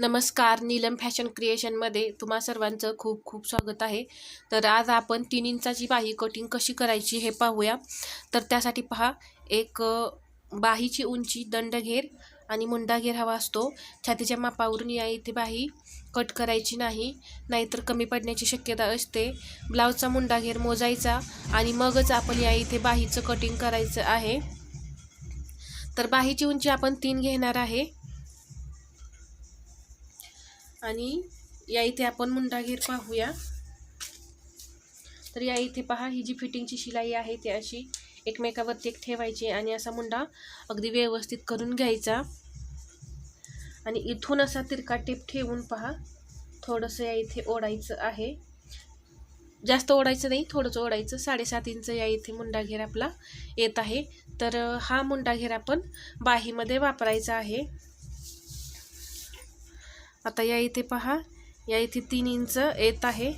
नमस्कार नीलम फॅशन क्रिएशनमध्ये तुम्हा सर्वांचं खूप खूप स्वागत आहे. तर आज आपण तीन इंचाची बाही कटिंग कशी करायची हे पाहूया. तर त्यासाठी पहा एक बाहीची उंची दंडघेर आणि मुंडाघेर हवा असतो. छातीच्या मापावरून या इथे बाही कट करायची नाही. नाहीतर कमी पडण्याची शक्यता असते. ब्लाऊजचा मुंडाघेर मोजायचा आणि मगच आपण या इथे बाहीचं कटिंग करायचं आहे. तर बाहीची उंची आपण तीन घेणार आहे. आणि या इथे आपण मुंडागीर पाहूया. तर या इथे पहा ही जी फिटिंगची शिलाई आहे ती अशी एकमेकावरती एक ठेवायची आणि असा मुंडा अगदी व्यवस्थित करून घ्यायचा. आणि इथून असा तिरका टेप ठेवून पहा थोडंसं या इथे ओढायचं आहे. जास्त ओढायचं नाही थोडंच ओढायचं. साडेसात इंच या इथे मुंडाघेर आपला येत आहे. तर हा मुंडाघेर आपण बाहीमध्ये वापरायचा आहे. आता या इथे पहा. या इथे तीन इंच येत आहे.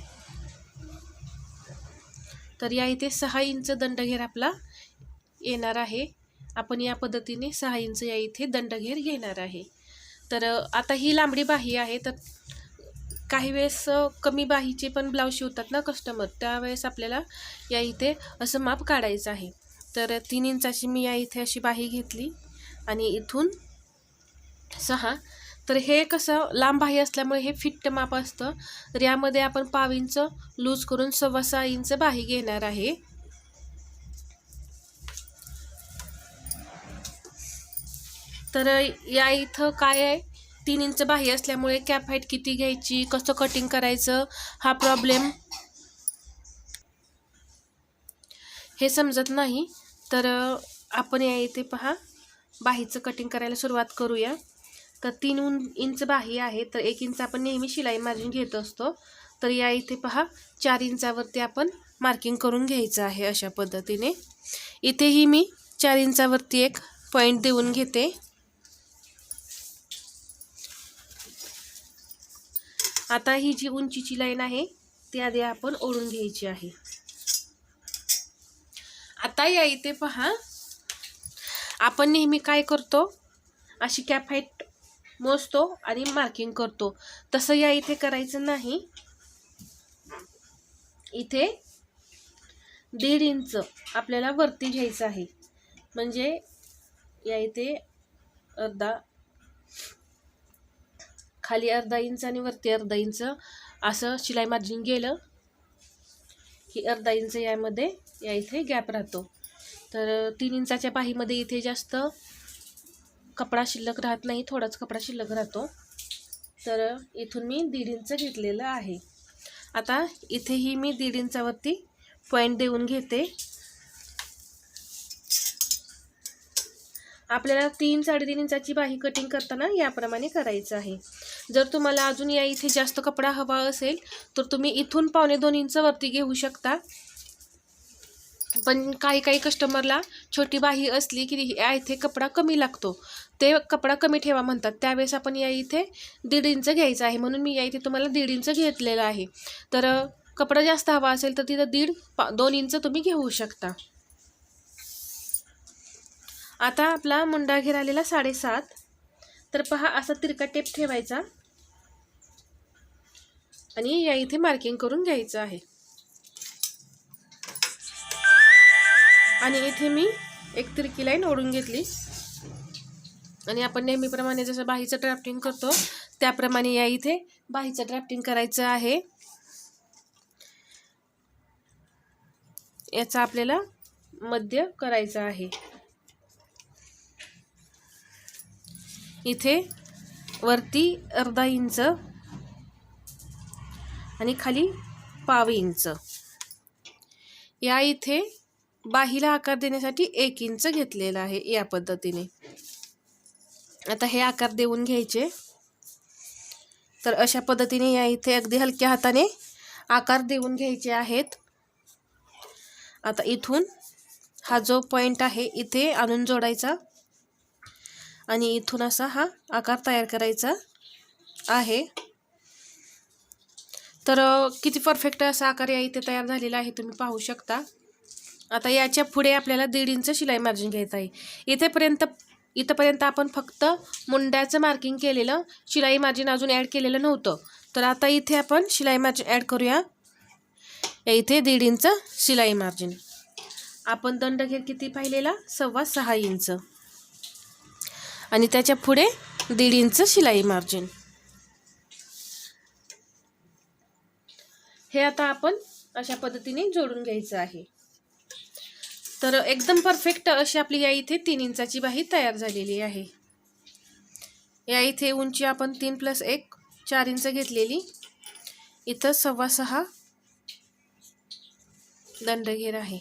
तर या इथे सहा इंच दंडघेर आपला येणार आहे. आपण या पद्धतीने सहा इंच या इथे दंडघेर घेणार आहे. तर आता ही लांबडी बाही आहे. तर काही वेळेस कमी बाहीचे पण ब्लाऊज शिवतात ना कस्टमर. त्यावेळेस आपल्याला या इथे असं माप काढायचं आहे. तर तीन इंचाची मी या इथे अशी बाही घेतली. आणि इथून सहा तर हे कसं लांब बाही असल्यामुळे हे फिट्ट माप असतं. तर यामध्ये आपण पाव इंच लूज करून सव्वा सहा इंच बाही घेणार आहे. तर या इथं काय आहे? तीन इंच बाही असल्यामुळे कॅप हाईट किती घ्यायची? कसं कटिंग करायचं? हा प्रॉब्लेम हे समजत नाही. तर आपण या इथे पहा. बाहीचं कटिंग करायला सुरुवात करूया. तर तीन उं इंच बाही आहे तर एक इंच आपण नेहमी शिलाई मार्जिन घेत असतो. तर या इथे पहा चार इंचावरती आपण मार्किंग करून घ्यायचं आहे अशा पद्धतीने. इथेही मी चार इंचावरती एक पॉईंट देऊन घेते. आता ही जी उंचीची लाईन आहे ती आधी आपण ओढून घ्यायची आहे. आता या इथे पहा आपण नेहमी काय करतो अशी कॅप हाईट मोजतो आणि मार्किंग करतो. तसं या इथे करायचं नाही. इथे दीड इंच आपल्याला वरती घ्यायचं आहे. म्हणजे या इथे अर्धा खाली अर्धा इंच आणि वरती अर्धा इंच असं शिलाई मार्जिन गेलं की अर्धा इंच यामध्ये या इथे गॅप राहतो. तर तीन इंचाच्या पाहीमध्ये इथे जास्त कपडा शिल्लक राहत नाही थोडाच कपडा शिल्लक राहतो. तर इथून मी दीड इंच घेतलेलं आहे. आता इथेही मी दीड इंचावरती पॉईंट देऊन घेते. आपल्याला तीन साडेतीन इंचाची बाही कटिंग करताना याप्रमाणे करायचं आहे. जर तुम्हाला अजून या इथे जास्त कपडा हवा असेल तर तुम्ही इथून पावणे दोन इंच वरती घेऊ शकता. पण काही काही कस्टमरला छोटी बाही असली की या इथे कपडा कमी लागतो. ते कपडा कमी ठेवा म्हणतात. त्यावेळेस आपण या इथे दीड इंच घ्यायचं आहे. म्हणून मी या इथे तुम्हाला दीड इंच घेतलेलं आहे. तर कपडा जास्त हवा असेल तर तिथं दीड पा दोन इंच तुम्ही घेऊ शकता. आता आपला मुंडा घेर आलेला साडेसात. तर पहा असा तिरका टेप ठेवायचा. आणि या इथे मार्किंग करून घ्यायचं आहे. आणि इथे मी एक तिरकी लाईन ओढून घेतली. आणि आपण नेहमीप्रमाणे जसं बाहीचं ड्राफ्टिंग करतो त्याप्रमाणे या इथे बाहीचं ड्राफ्टिंग करायचं आहे. याचा आपल्याला मध्य करायचं आहे. इथे वरती अर्धा इंच आणि खाली पाव इंच. या इथे बाहीला आकार देण्यासाठी एक इंच घेतलेला आहे या पद्धतीने. आता हे आकार देऊन घ्यायचे. तर अशा पद्धतीने या इथे अगदी हलक्या हाताने आकार देऊन घ्यायचे आहेत. आता इथून हा जो पॉईंट आहे इथे आणून जोडायचा. आणि इथून असा हा आकार तयार करायचा आहे. तर किती परफेक्ट असा आकार या इथे तयार झालेला आहे तुम्ही पाहू शकता. आता याच्यापुढे आपल्याला दीड इंच शिलाई मार्जिन घ्यायचं आहे. इथेपर्यंत इथंपर्यंत आपण फक्त मुंड्याचं मार्किंग केलेलं शिलाई मार्जिन अजून ॲड केलेलं नव्हतं. तर आता इथे आपण शिलाई मार्जिन ॲड करूया. या इथे दीड इंच शिलाई मार्जिन आपण दंडघेर किती पाहिलेला? सव्वा सहा इंच. आणि त्याच्या पुढे दीड इंच शिलाई मार्जिन हे आता आपण अशा पद्धतीने जोडून घ्यायचं आहे. तर एकदम परफेक्ट अशी आपली या इथे तीन इंचाची बाही तयार झालेली आहे. या इथे उंची आपण तीन प्लस एक चार इंच घेतलेली. इथं सव्वा सहा दंडघेर आहे.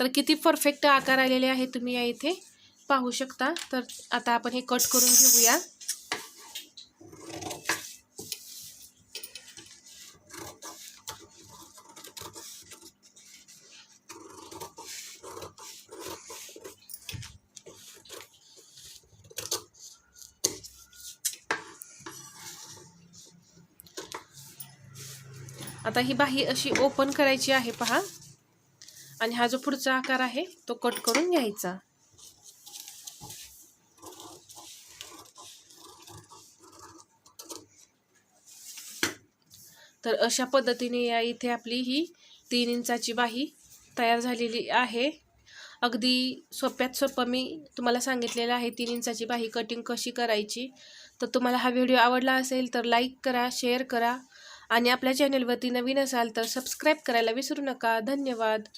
तर किती परफेक्ट आकार आलेले आहे तुम्ही या इथे पाहू शकता. तर आता आपण हे कट करून घेऊया. आता ही बाही अशी ओपन करायची आहे पहा. आणि हा जो पुढचा आकार आहे तो कट करून घ्यायचा. तर अशा पद्धतीने या इथे आपली ही तीन इंचाची बाही तयार झालेली आहे. अगदी सोप्यात सोपं मी तुम्हाला सांगितलेलं आहे तीन इंचाची बाही कटिंग कशी करायची. तर तुम्हाला हा व्हिडिओ आवडला असेल तर लाईक करा शेअर करा. आणि आपल्या चॅनलवरती नवीन असाल तर सबस्क्राईब करायला विसरू नका. धन्यवाद.